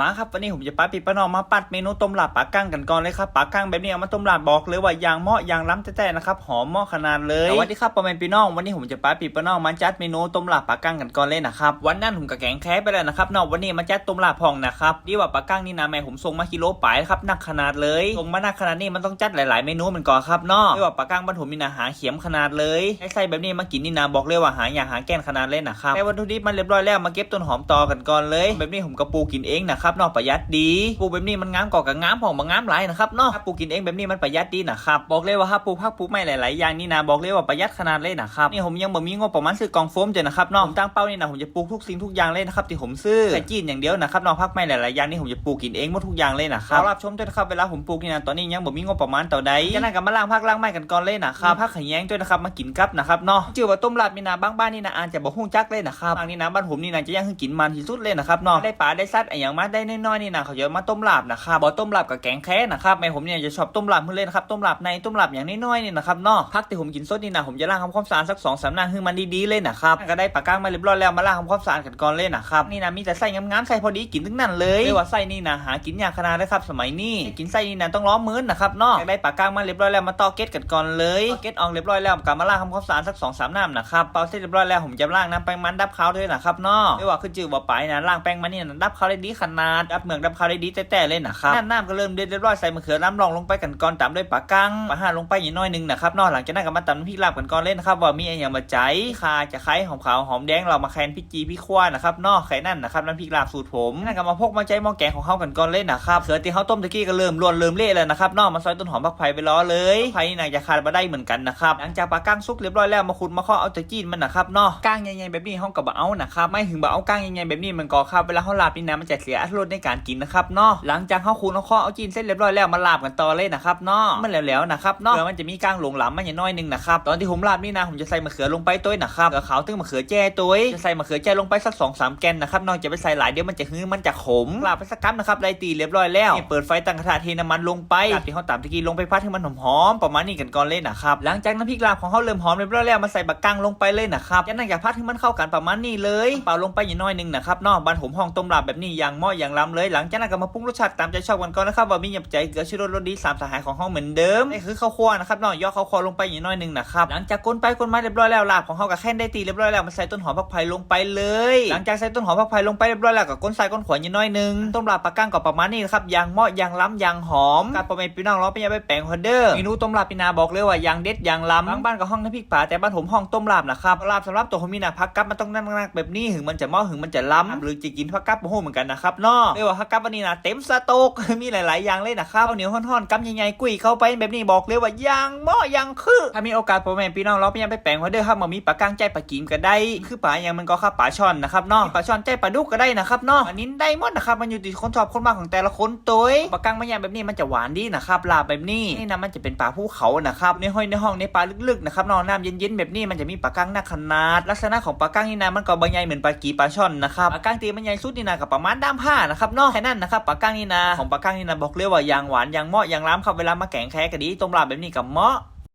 มาครับวันนี้ผมจะป้าปีป้าน้องมาปัดเมนูต้มหลาบปลากั้งกันก่อนเลยครับปลากั้งแบบนี้เอามาต้มหลาบบอกเลยว่าอย่างเหมาะอย่างล้ำแต่ๆนะครับหอมเหมาะขนาดเลยสวัสดีครับป้าแมนพี่น้องวันนี้ผมจะป้าปีป้าน้องมาจัดเมนูต้มหลาบปลากั้งกันก่อนเลยนะครับวันนั้นผมกับแกงแค้ไปแล้วนะครับนอกวันนี้มาจัดต้มหลาบพองนะครับดีว่าปลากั้งนี่นะแม่ผมส่งมากิโลปลายครับหนักขนาดเลยส่งมาหนักขนาดนี้มันต้องจัดหลาย ๆ เมนูเหมือนก่อนครับนอกดีว่าปลากั้งบ้านผมมีนาหาเขียมขนาดเลยไอ้ไส้แบบนี้มากินนี่นะบอกเลยว่าหาอย่างหาแกนขนาดเลยนะครับแต่วัตถุดิบมันเรียบร้อยแล้วมาเก็บต้นหอมต่อกันก่อนเลย แบบนี้ผมก็ปลูกกินเองนะครับเนอกประหยัดดีปลูกแบบนี้มันงามกว่ากับงามของบางงามหลายนะครับเนาะปลูกกินเองแบบนี้มันประหยัดดีนะครับบอกเลยว่าถ้าปลูกผักปลูกไม้หลายๆอย่างนี่นะบอกเลยว่าประหยัดขนาดเลยนะครับนี่ผมยังบ่มีงบประมาณซื้อกองโฟมเจนะครับเนาะตั้งเป้านี่นะผมจะปลูกทุกสิ่งทุกอย่างเลยนะครับที่ผมซื้อแต่จีนอย่างเดียวนะครับเนาะผักไม้หลายๆอย่างนี่ผมจะปลูกกินเองหมดทุกอย่างเลยนะครับรับชมด้วยนะครับเวลาผมปลูกนี่นะตอนนี้ยังบ่มีงบประมาณต่อใดจะนั่งกันมาล้างผักล้างไม้กันก่อนเลยนะครับผักขยงด้วยนะครับมากินกับนะครับเนาะชื่อว่าต้มลาบนี่นะบางบ้านนี่นะอาจจะบ่ฮู้จักเลยนะครับบางนี่นะบ้านผมนี่นะจะยังกินมันที่สุดเลยนะครับเนาะได้ปลาได้ซัดอะไรอย่างมาได้น้อยๆนี่นะเขาจะมาต้มลาบนะครับบ่ต้มลาบกับแกงแค่นะครับแม่ผมเนี่ยจะชอบต้มลาบเพื่อเล่นครับต้มลาบในต้มลาบอย่างน้อยๆนี่นะครับเนาะพักที่ผมกินสดนี่นะผมจะล้างทำความสะอาดสักสองสามนาทีให้มันดีๆเลยนะครับก็ได้ปาก้างมาเรียบร้อยแล้วมาล้างทำความสะอาดกันก่อนเลยนะครับนี่นะมีแต่ไส้งามๆใส่พอดีกินทั้งนั้นเลยเรียกว่าไส้นี่นะหากินยากขนาดเลยครับสมัยนี้กินไส้นี่นะต้องล้อมมื้นนะครับเนาะได้ปาก้างมาเรียบร้อยแล้วมาตอกเก็ตกันก่อนเลยตอกเก็ตออกเรียบร้อยแล้วกลับมาล้างทำความสะอาดสักสองสามน้ำนะครับเปาเสร็จเรียบร้อยแล้วผมจะล้างน้ำแป้งมันดับขาวด้วยนะครับเนาะไม่ว่าคือจืดว่าไปนะล้างแป้งมันนี่นะดับขาได้ดีขนาดาดับเมืองดับขาวได้ดีแต่ๆเลยนะครับน้ำก็เริ่มเดือดเรียบร้อยใส่มะเขือน้ำรองลงไปกันก่อนตามด้วยปลากังปลาห่าลงไปอย่างน้อยนึงนะครับนอกหลังจากนั้นก็มาตำน้ำพริกลาบกันก่อนเล่นนะครับว่ามีอะไรอย่างมาใจข่าจะไคร้หอมขาวหอมแดงเรามาแคนพริกจีพริกขั่วนะครับนอกไข่นั่นนะครับน้ำพริกลาบสูตรผมนั่นก็มาพกมาใจหม้อแกงของเขากันก่อนเล่นนะครับเขือที่เขาต้มตะกี้ก็เริ่มรวนเริ่มเละแล้วนะครับนอกมาซอยต้นหอมผักไผ่ไปล้อเลยไผ่นี่น่าจะขาดมาได้เหมือนกันนะครับหลังจากปลากังสุกเรียบร้อยแล้วมาขุดมาเคาะเอาตะจีนมันนะครับนอกก้างใหญ่ๆแบบนี้เขากับเอานะครับไม่ถึงบ่เอาก้างใหญ่ๆแบบนี้มันก็ครับเวลาเขาลาบนี่นะมันจะเสียอรรถรสในการกินนะครับเนาะหลังจากเขาขูดเขาเคาะเอาจีนเส้นเรียบร้อยแล้วมาลาบกันต่อเลยนะครับเนาะมันแล้วๆนะครับเนาะเผื่อมันจะมีก้างหลงหลำมันอย่างน้อยหนึงนะครับตอนที่ผมลาบนี่นะผมจะใส่มะเขือลงไปตัวนะครับมะเขือขาวตึ้งมะเขือแจ้ตัวจะใส่มะเขือแจ้ลงไปสักสองสามแกนนะครับนอกจากไปใส่หลายเดี๋ยวมันจะหื้อมันจะขมลาบไปสักกั๊บนะครับได้ตีเรียบร้อยแล้วนี่เปิดไฟตั้งกระทะเทน้ำมันลงไปลาบที่เขาตามตะกี้ลงไปพัดให้มันหอมๆประมาณนี้กันก่อนเลยนะครับหลังจากน้ำพริกลาบของเขาเริ่มหอมเรียบร้อยแล้วมาใส่บักกังลงไปเลยนะครับจากนั้นอย่าพัดให้มันเข้ากันประมาณนี้เลย เปล่าลงไปอย่างน้อยหนึงนะครับเนอกบ้านผมห้องต้มลาบแบบนี้อย่างเหมาะอย่างล้ำเลย หลังจากนั้นก็มาปรุงรสชาติตามใจชอบกันก่อนนะครับว่ามีหยับใจเกลือชูรสรสดีสามสหายของห้องเหมือนเดิมนี่คือข้าวคั่วนะครับเนอกย่อข้าวคั่วลงไปอย่างน้อยหนึงนะครับหลังจากก้นไปก้นมาเรียบร้อยแล้วลาบของเขากับแค่นได้ตีเรียบร้อยแล้วมาใส่ต้นหอมผักไผ่ลงไปเลย หลังจากใส่ต้นหอมผักไผ่ลงไปเรียบร้อยแล้วก็ก้นใส่ก้นขวานอย่างน้อยหนึงต้มลาบปลาก้างก็ประมาณนี้นะครับอย่างเหมาะอย่างล้ำอย่างหอมกับประเมพี่น้องร้องไปยังไปแปลงฮอเดอร์เมนูต้มลาบปีนาบอกเลยว่าอย่างเด็ดอย่างล้ำบางบ้านก็ห้องน้ำพริกป่าแต่บ้านผมห้องต้มลาบนะครับลาบสำหรับตัวผมมีนะพักกับมันต้องนั่งๆแบบนี้ถึงมันจะเหมาะถึงมันจะล้ำหรือจะกินพักกับโอ้โหเหมือนกันนะครับเนาะเรียกว่าพักกับวันนี้นะเต็มสต๊อกมีหลาย ๆ อย่างเลยนะครับเอาเหนียวห่อนๆกำใหญ่ๆกุ้ยเข้าไปแบบนี้บอกเลยว่าอย่างเหมาะอย่างคือถ้ามีโอกาสพ่อแม่พี่น้องเราไปยังไปแปลงฮอเดอครับมามีปลาก้างใจปลากิมก็ได้ คือปลาอย่างมันก็ครับปลาช่อนนะครับเนาะปลาช่อนใจปลาดุกก็ได้นะครับเนาะอันนี้ได้หมดนะครับมันอยู่ที่คนชอบคนมากของแต่ละคนตัวปลาก้างมันอย่างแบบนี้มันจะหวานดีนะครับลาบแบบนี้นี่นะมันจะเป็นปลาภูเขานะครับในห้อยในห้องในปลาลึก ๆ นะครับนอนน้ำเย็น ๆ แบบนี้มันจะมีปลาก้างหน้าขนาด ลักษณะของปลาก้างนี่นะมันก็บางใหญ่เหมือนปลากีปลาช่อนนะครับปลาก้างตีมันใหญ่สุดนี่นะกับประมาณด้ามผ้านะครับนอกแค่นั้นนะครับปลาก้างนี่นะของปลาก้างนี่นะบอกเลยว่าอย่างหวานอย่างเหมาะอย่างล้ำครับเวลามาแกงแค่กะดีต้มลาบแบบนี้กับเหมาะ